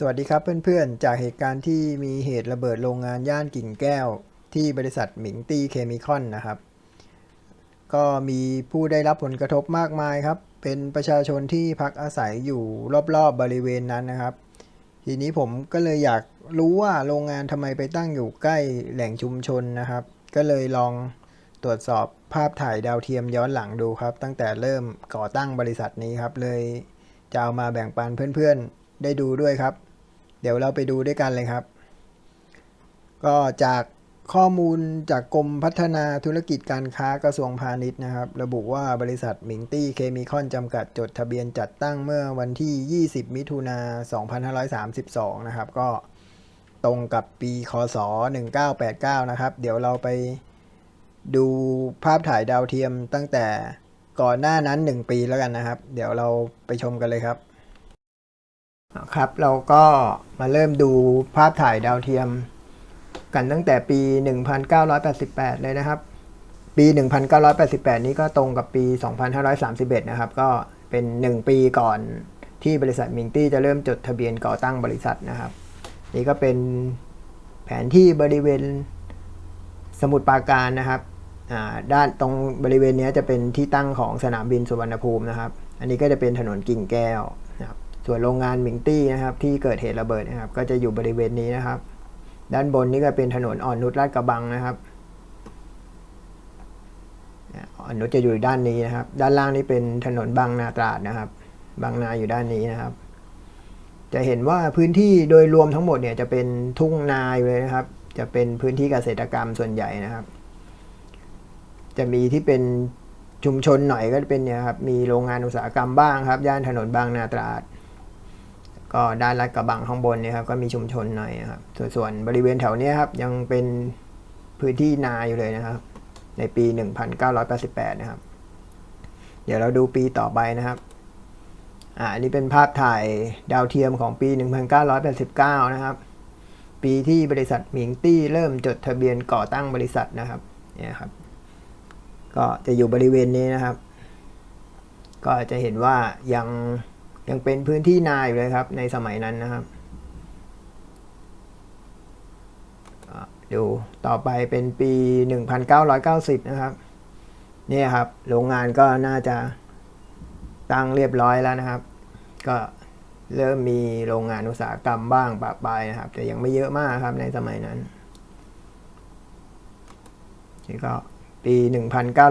สวัสดีครับเพื่อนๆ จากเหตุการณ์ที่มีเหตุระเบิดโรงงานย่านกิ่งแก้ว ที่บริษัทหมิงตี้เคมีคอนนะครับ ก็มีผู้ได้รับผลกระทบมากมายครับ เป็นประชาชนที่พักอาศัยอยู่รอบๆบริเวณนั้นนะครับ ทีนี้ผมก็เลยอยากรู้ว่าโรงงานทำไมไปตั้งอยู่ใกล้แหล่งชุมชนนะครับ ก็เลยลองตรวจสอบภาพถ่ายดาวเทียมย้อนหลังดูครับ ตั้งแต่เริ่มก่อตั้งบริษัทนี้ครับ เลยจะเอามาแบ่งปันเพื่อนๆ ได้ดูด้วยครับ เดี๋ยวเราไปดูด้วยกันเลยครับ ก็จากข้อมูลจากกรมพัฒนาธุรกิจการค้ากระทรวงพาณิชย์นะครับ ระบุว่าบริษัทหมิงตี้เคมีคอนจำกัดจดทะเบียนจัดตั้งเมื่อวันที่ 20 มิถุนา 2532 นะครับ ก็ตรงกับปีคศ 1989 นะครับ เดี๋ยวเราไปดูภาพถ่ายดาวเทียมตั้งแต่ก่อนหน้านั้น 1 ปีแล้วกันนะครับ เดี๋ยวเราไปชมกันเลยครับ ครับเราก็มาเริ่มดูภาพถ่ายดาวเทียม กันตั้งแต่ปี 1988 เลยนะครับ ปี 1988 นี้ก็ตรงกับปี 2531 นะครับ ก็เป็น 1 ปีก่อนที่บริษัทมิงตี้จะเริ่มจดทะเบียนก่อตั้งบริษัทนะครับ นี่ก็เป็นแผนที่บริเวณสมุทรปราการนะครับด้านตรงบริเวณนี้จะเป็นที่ตั้งของสนามบินสุวรรณภูมินะครับ อันนี้ก็จะเป็นถนนกิ่งแก้ว ส่วนโรงงานมิงตี้นะครับ ที่เกิดเหตุระเบิดนะครับ ก็จะอยู่บริเวณนี้นะครับ ด้านบนนี่ก็เป็นถนนอ่อนนุชลาดกระบังนะครับอ่อนนุชจะอยู่ด้านนี้นะครับ ด้านล่างนี่เป็นถนนบางนาตราดนะครับ บางนาอยู่ด้านนี้นะครับ จะเห็นว่าพื้นที่โดยรวมทั้งหมดเนี่ยจะเป็นทุ่งนาอยู่เลยนะครับ จะเป็นพื้นที่เกษตรกรรมส่วนใหญ่นะครับ จะมีที่เป็นชุมชนหน่อยก็จะเป็นเนี่ยครับ มีโรงงานอุตสาหกรรมบ้างครับ ย่านถนนบางนาตราด ก็ด้านลาดกระบังข้างบนเนี่ยครับก็มีชุมชนหน่อยครับส่วนส่วนบริเวณแถวนี้ครับยังเป็นพื้นที่นาอยู่เลยนะครับ ในปี 1988 นะครับ เดี๋ยวเราดูปีต่อไปนะครับอ่าอันนี้เป็นภาพถ่ายดาวเทียมของปี 1989 นะครับ ปีที่บริษัทหมิงตี้เริ่มจดทะเบียนก่อตั้งบริษัทนะครับเนี่ยครับ ก็จะอยู่บริเวณนี้นะครับ ก็จะเห็นว่ายัง ยังเป็นพื้นที่นาอยู่เลยครับ ในสมัยนั้นนะครับดูต่อไปเป็นปี 1990 นะครับเนี่ยครับ โรงงานก็น่าจะตั้งเรียบร้อยแล้วนะครับ ก็เริ่มมีโรงงานอุตสาหกรรมบ้างปะปายนะครับ แต่ยังไม่เยอะมากครับในสมัยนั้นนี่ก็ปี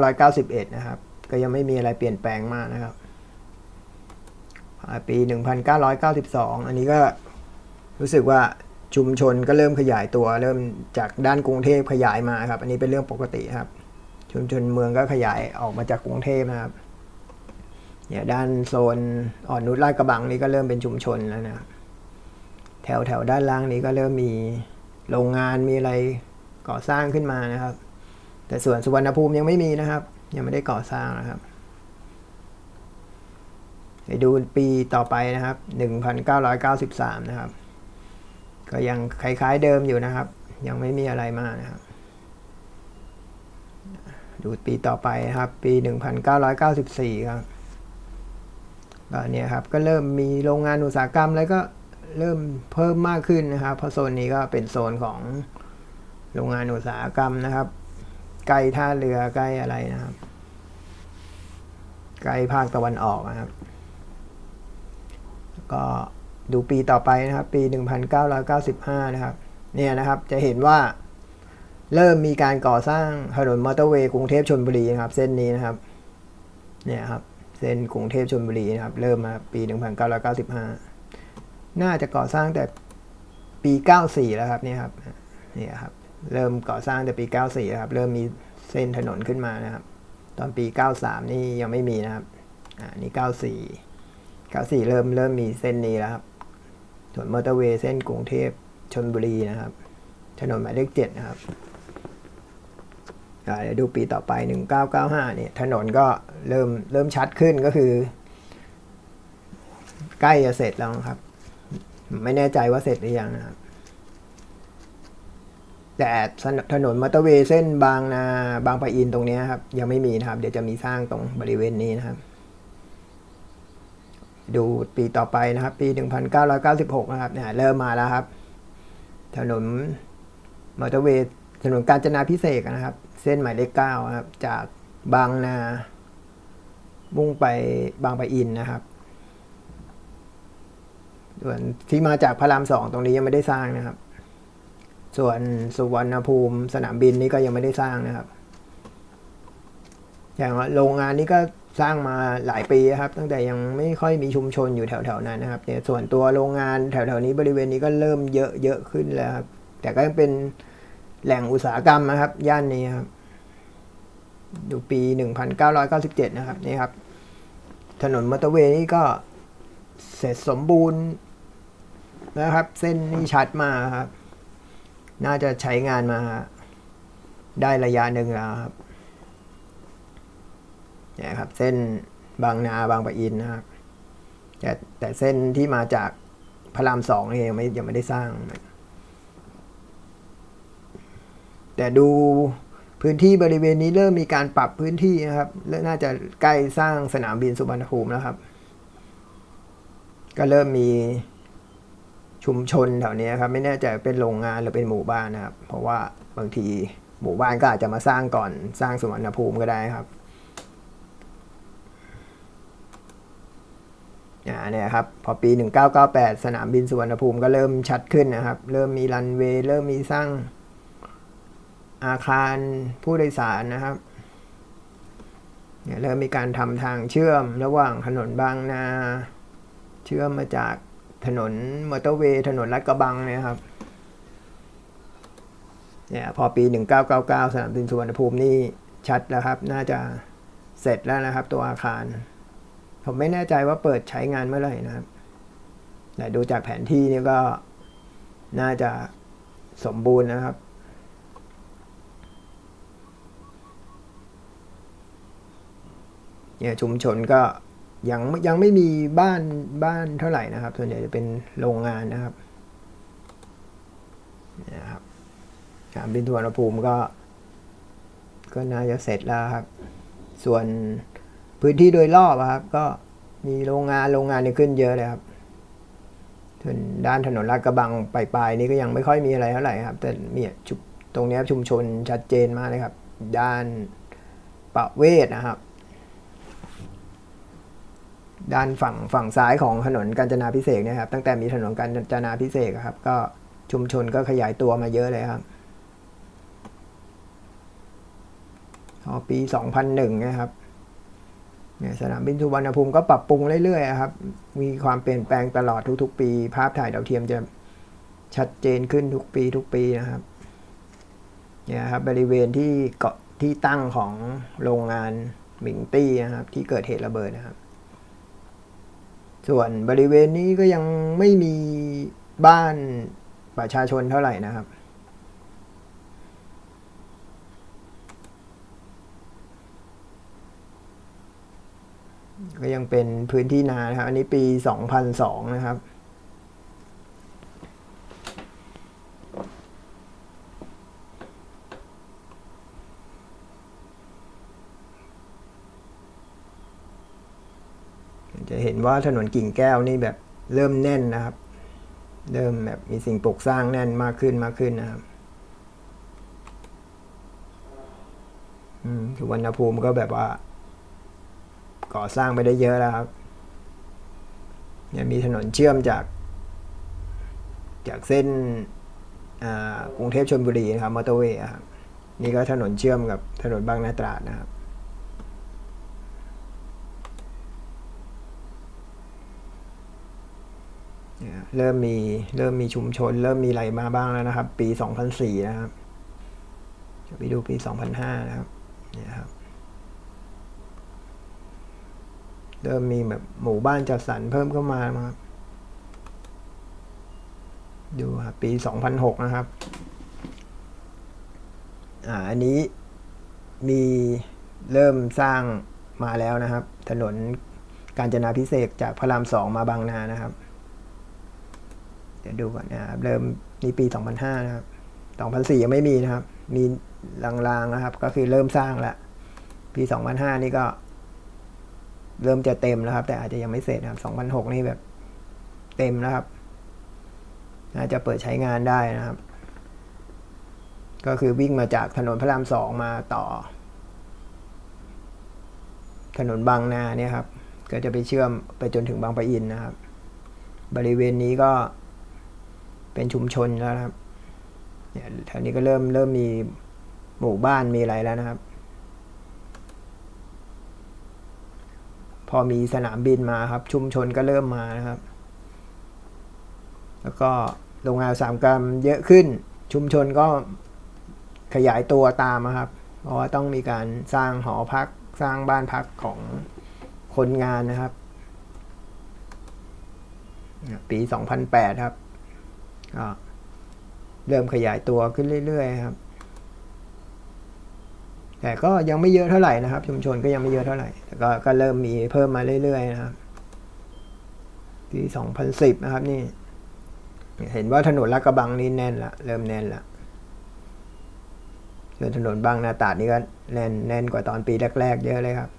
1991 นะครับ ก็ยังไม่มีอะไรเปลี่ยนแปลงมากนะครับ ปี 1992 อันนี้ก็รู้สึกว่าชุมชนก็เริ่มขยายตัว เริ่มจากด้านกรุงเทพขยายมาครับ อันนี้เป็นเรื่องปกติครับ ชุมชนเมืองก็ขยายออกมาจากกรุงเทพนะครับเนี่ยด้านโซนอ่อนนุชลาดกระบังนี่ก็เริ่มเป็นชุมชนแล้วนะครับแถวแถวด้านล่างนี้ก็เริ่มมีโรงงานมีอะไรก่อสร้างขึ้นมานะครับ แต่ส่วนสุวรรณภูมิยังไม่มีนะครับ ยังไม่ได้ก่อสร้างนะครับ ไปดูปีต่อไปนะครับ 1993 นะครับ ก็ยังคล้ายๆเดิมอยู่นะครับ ยังไม่มีอะไรมากนะครับ ดูปีต่อไปนะครับ ปี 1994 ครับก็เนี่ยครับ ก็เริ่มมีโรงงานอุตสาหกรรมแล้วก็เริ่มเพิ่มมากขึ้นนะครับ เพราะโซนนี้ก็เป็นโซนของโรงงานอุตสาหกรรมนะครับใกล้ท่าเรือใกล้อะไรนะครับ ใกล้ภาคตะวันออกนะครับ ก็ดูปีต่อไปนะครับ ปี 1995 นะครับ เนี่ยนะครับจะเห็นว่าเริ่มมีการก่อสร้างถนนมอเตอร์เวย์กรุงเทพชลบุรีนะครับ เส้นนี้นะครับ เนี่ยครับ เส้นกรุงเทพชลบุรีนะครับ เริ่มมาปี 1995 น่าจะก่อสร้างแต่ปี 94 แล้วครับเนี่ยครับเนี่ยครับ เริ่มก่อสร้างแต่ปี 94แล้วครับ เริ่มมีเส้นถนนขึ้นมานะครับ ตอนปี 93 นี่ยังไม่มีนะครับ อ่านี่ 94 94 เริ่มเริ่มมีเส้นนี้แล้วครับ ส่วนมอเตอร์เวย์เส้นกรุงเทพชนบุรีนะครับ ถนนหมายเลขเจ็ดนะครับเดี๋ยวดูปีต่อไป 1995 เนี่ย ถนนก็เริ่มเริ่มชัดขึ้นก็คือ ใกล้จะเสร็จแล้วครับ ไม่แน่ใจว่าเสร็จหรือยังนะครับ แต่ถนนมอเตอร์เวย์เส้นบางนาบางปะอินตรงนี้ครับ ยังไม่มีนะครับ เดี๋ยวจะมีสร้างตรงบริเวณนี้นะครับ ดูปีต่อไปนะครับ ปี 1996 นะครับเนี่ยเริ่มมาแล้วครับ ถนนมอเตอร์เวย์ถนนกาญจนาพิเศษนะครับ เส้นหมายเลขเก้าครับ จากบางนา มุ่งไปบางปะอินนะครับส่วนที่มาจากพระรามสองตรงนี้ยังไม่ได้สร้างนะครับ ส่วนสุวรรณภูมิสนามบินนี่ก็ยังไม่ได้สร้างนะครับ อย่างโรงงานนี้ก็ สร้างมาหลายปีครับ ตั้งแต่ยังไม่ค่อยมีชุมชนอยู่แถวๆนั้นนะครับเนี่ยส่วนตัวโรงงานแถวๆนี้บริเวณนี้ก็เริ่มเยอะเยอะขึ้นแล้วครับแต่ก็ยังเป็นแหล่งอุตสาหกรรมนะครับ ย่านนี้ครับดูปี 1997 นะครับนี่ครับ ถนนมอเตอร์เวย์นี่ก็เสร็จสมบูรณ์นะครับ เส้นนี่ชัดมาครับ น่าจะใช้งานมาได้ระยะหนึ่งแล้วครับ เนี่ยครับ เส้นบางนาบางปะอินนะครับแต่แต่เส้นที่มาจากพระรามสองนี่ยังไม่ยังไม่ได้สร้าง แต่ดูพื้นที่บริเวณนี้เริ่มมีการปรับพื้นที่นะครับและน่าจะใกล้สร้างสนามบินสุวรรณภูมิแล้วครับ ก็เริ่มมีชุมชนแถวนี้ครับ ไม่แน่ใจเป็นโรงงานหรือเป็นหมู่บ้านนะครับ เพราะว่าบางทีหมู่บ้านก็อาจจะมาสร้างก่อนสร้างสุวรรณภูมิก็ได้ครับ อ่า เนี่ยครับพอปี 1998 สนามบินสุวรรณภูมิก็เริ่มชัดขึ้นนะครับ เริ่มมีรันเวย์เริ่มมีสร้างอาคารผู้โดยสารนะครับเนี่ยเริ่มมีการทำทางเชื่อมระหว่างถนนบางนา เชื่อมมาจากถนนมอเตอร์เวย์ถนนลาดกระบังเนี่ยครับเนี่ยพอปี 1999 สนามบินสุวรรณภูมินี่ชัดแล้วครับ น่าจะเสร็จแล้วนะครับตัวอาคาร ผมไม่แน่ใจว่าเปิดใช้งานเมื่อไหร่นะครับแต่ดูจากแผนที่นี่ก็น่าจะสมบูรณ์นะครับ เนี่ยชุมชนก็ยังยังไม่มีบ้านบ้านเท่าไหร่นะครับ ส่วนใหญ่จะเป็นโรงงานนะครับนี่ยครับสนามบินสุวรรณภูมิก็ ก็น่าจะเสร็จแล้วครับ ส่วน พื้นที่โดยรอบครับ ก็มีโรงงานโรงงานนี่ขึ้นเยอะเลยครับส่วนด้านถนนลาดกระบังปลายๆนี่ก็ยังไม่ค่อยมีอะไรเท่าไหร่ครับ แต่เนี่ยชุมตรงนี้ชุมชนชัดเจนมากเลยครับ ด้านประเวศนะครับ ด้านฝั่งฝั่งซ้ายของถนนกาญจนาพิเศษเนี่ยครับ ตั้งแต่มีถนนกาญจนาพิเศษครับ ก็ชุมชนก็ขยายตัวมาเยอะเลยครับพอปี 2001 นะครับ เนี่ยสนามบินสุวรรณภูมิก็ปรับปรุงเรื่อยๆครับ มีความเปลี่ยนแปลงตลอดทุกๆ ปี ภาพถ่ายดาวเทียมจะชัดเจนขึ้นทุกปีทุกปีนะครับ เนี่ยครับบริเวณที่เกาะที่ตั้งของโรงงานหมิงตี้นะครับ ที่เกิดเหตุระเบิดนะครับ ส่วนบริเวณนี้ก็ยังไม่มีบ้านประชาชนเท่าไหร่นะครับ ก็ยังเป็นพื้นที่นานะครับ อันนี้ปี 2002 นะครับ จะเห็นว่าถนนกิ่งแก้วนี่แบบเริ่มแน่นนะครับ เริ่มแบบมีสิ่งปลูกสร้างแน่นมากขึ้นมากขึ้นนะครับอืมสุวรรณภูมิก็แบบว่า ก่อสร้างไปได้เยอะแล้วครับเนี่ยมีถนนเชื่อมจาก จากเส้นกรุงเทพชลบุรีนะครับมอเตอร์เวย์ครับนี่ก็ถนนเชื่อมกับถนนบางนาตราดนะครับเนี่ยเริ่มมีเริ่มมีชุมชน เริ่มมีอะไรมาบ้างแล้วนะครับ ปี 2004 นะครับจะไปดูปี 2005 นะครับเนี่ยครับ เริ่มมีแบบหมู่บ้านจัดสรรเพิ่มเข้ามาครับดูครับปี 2006 นะครับ อ่า อันนี้มีเริ่มสร้างมาแล้วนะครับ ถนนกาญจนาพิเศษจากพระรามสองมาบางนานะครับ เดี๋ยวดูก่อนนะครับ เริ่มนี่ปี 2005 นะครับ 2004 ยังไม่มีนะครับ มีลางๆนะครับ ก็คือเริ่มสร้างแล้วปี 2005 นี่ก็ เริ่มจะเต็มแล้วครับ แต่อาจจะยังไม่เสร็จนะครับ2006 นี่แบบเต็มแล้วครับน่าจะเปิดใช้งานได้นะครับ ก็คือวิ่งมาจากถนนพระรามสองมาต่อ ถนนบางนาเนี่ยครับ ก็จะไปเชื่อมไปจนถึงบางปะอินนะครับ บริเวณนี้ก็เป็นชุมชนแล้วครับเนี่ยแถวนี้ก็เริ่มเริ่มมีหมู่บ้านมีอะไรแล้วนะครับ พอมีสนามบินมาครับ ชุมชนก็เริ่มมานะครับ แล้วก็โรงงานสาหกรรมเยอะขึ้น ชุมชนก็ขยายตัวตามนะครับ เพราะว่าต้องมีการสร้างหอพักสร้างบ้านพักของคนงานนะครับ ปี 2008 ครับก็เริ่มขยายตัวขึ้นเรื่อยๆครับ แต่ก็ยังไม่เยอะเท่าไหร่นะครับ ชุมชนก็ยังไม่เยอะเท่าไหร่แต่ก็ก็เริ่มมีเพิ่มมาเรื่อยๆนะครับปี2010 นะครับนี่ เห็นว่าถนนลาดกระบังนี่แน่นละเริ่มแน่นละส่วนถนนบางนาตาดนี่ก็แน่นแน่นกว่าตอนปีแรก ๆ เยอะเลยครับ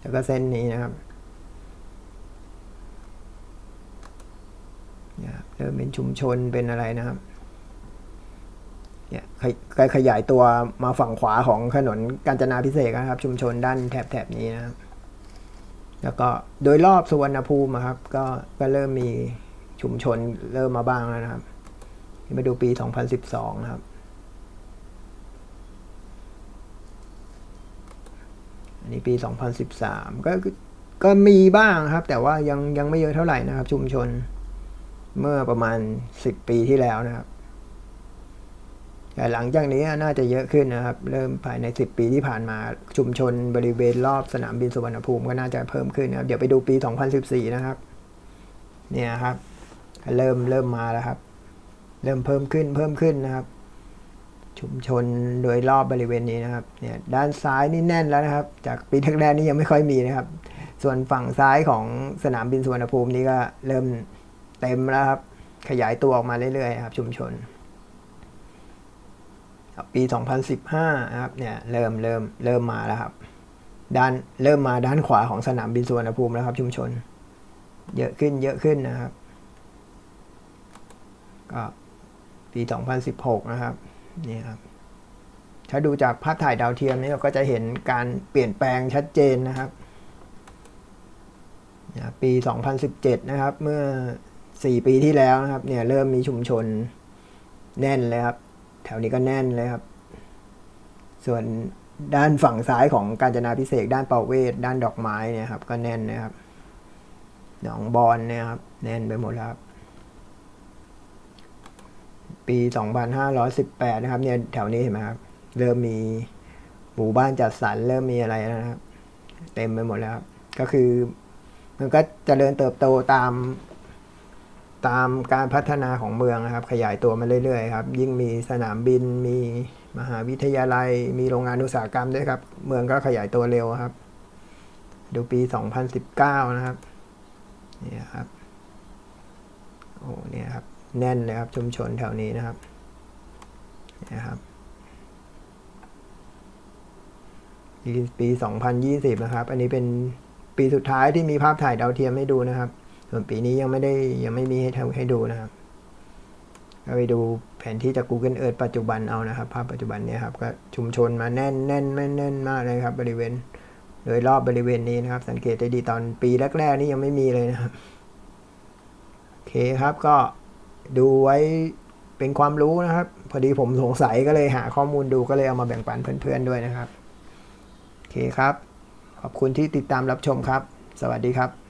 แล้วก็เส้นนี้นะครับเริ่มเป็นชุมชนเป็นอะไรนะครับ ขยขยายตัวมาฝั่งขวาของถนนกาญจนาพิเศษนะครับ ชุมชนด้านแถบๆนี้นะครับ แล้วก็โดยรอบสุวรรณภูมิครับ ก็ก็เริ่มมีชุมชนเริ่มมาบ้างแล้วนะครับมาดูปี 2012 นะครับ อันนี้ปี 2013 ก็ก็มีบ้างครับ แต่ว่ายังยังไม่เยอะเท่าไหร่นะครับ ชุมชนเมื่อประมาณ 10 ปีที่แล้วนะครับ แต่หลังจากนี้น่าจะเยอะขึ้นนะครับ เริ่มภายใน 10 ปีที่ผ่านมาชุมชนบริเวณรอบสนามบินสุวรรณภูมิก็น่าจะเพิ่มขึ้นนะครับ เดี๋ยวไปดูปี 2014 นะครับ เนี่ยครับ เริ่มเริ่มมาแล้วครับ เริ่มเพิ่มขึ้นเพิ่มขึ้นนะครับ ชุมชนโดยรอบบริเวณนี้นะครับ เนี่ยด้านซ้ายนี่แน่นแล้วนะครับ จากปีแรกๆนี่ยังไม่ค่อยมีนะครับ ส่วนฝั่งซ้ายของสนามบินสุวรรณภูมินี่ก็เริ่มเต็มแล้วครับ ขยายตัวออกมาเรื่อยๆครับ ชุมชน ปี 2015นะครับเนี่ยเริ่มเริ่มเริ่มมาแล้วครับด้านเริ่มมาด้านขวาของสนามบินสุวรรณภูมิแล้วครับ ชุมชน เยอะขึ้นเยอะขึ้นนะครับก็ปี 2016 นะครับนี่ครับถ้าดูจากภาพถ่ายดาวเทียมนี่เราก็จะเห็นการเปลี่ยนแปลงชัดเจนนะครับปี 2017 นะครับ เมื่อ 4 ปีที่แล้วนะครับ เนี่ยเริ่มมีชุมชนแน่นเลยครับ แถวนี้ก็แน่นเลยครับ ส่วนด้านฝั่งซ้ายของการจนาพิเศษด้านเปาเวศด้านดอกไม้เนี่ยครับ ก็แน่นนะครับหนองบอนเนี่ยครับ แน่นไปหมดแล้วครับ ปี 2518 นะครับ เนี่ยแถวนี้เห็นไหมครับ เริ่มมีหมู่บ้านจัดสรรเริ่มมีอะไรนะครับ เต็มไปหมดแล้วครับ ก็คือ มันก็จเจริญเติบโตตาม ตามการพัฒนาของเมืองนะครับ ขยายตัวมาเรื่อยๆครับ ยิ่งมีสนามบิน มีมหาวิทยาลัย มีโรงงานอุตสาหกรรมด้วยครับ เมืองก็ขยายตัวเร็วครับ ดูปี 2019 นะครับ นี่ครับ โอ้เนี่ยครับ แน่นเลยครับชุมชนแถวนี้นะครับนะครับปี 2020 นะครับ อันนี้เป็นปีสุดท้ายที่มีภาพถ่ายดาวเทียมให้ดูนะครับ ส่วนปีนี้ยังไม่ได้ยังไม่มีให้ทำให้ดูนะครับก็ไปดูแผนที่จาก Google Earth ปัจจุบันเอานะครับ ภาพปัจจุบันเนี่ยครับก็ชุมชนมาแน่นแน่นแน่นแน่นมากเลยครับ บริเวณโดยรอบบริเวณนี้นะครับ สังเกตได้ดีตอนปีแรกๆนี่ยังไม่มีเลยนะครับโอเคครับก็ดูไว้เป็นความรู้นะครับ พอดีผมสงสัยก็เลยหาข้อมูลดูก็เลยเอามาแบ่งปันเพื่อนๆด้วยนะครับโอเคครับ ขอบคุณที่ติดตามรับชมครับ สวัสดีครับ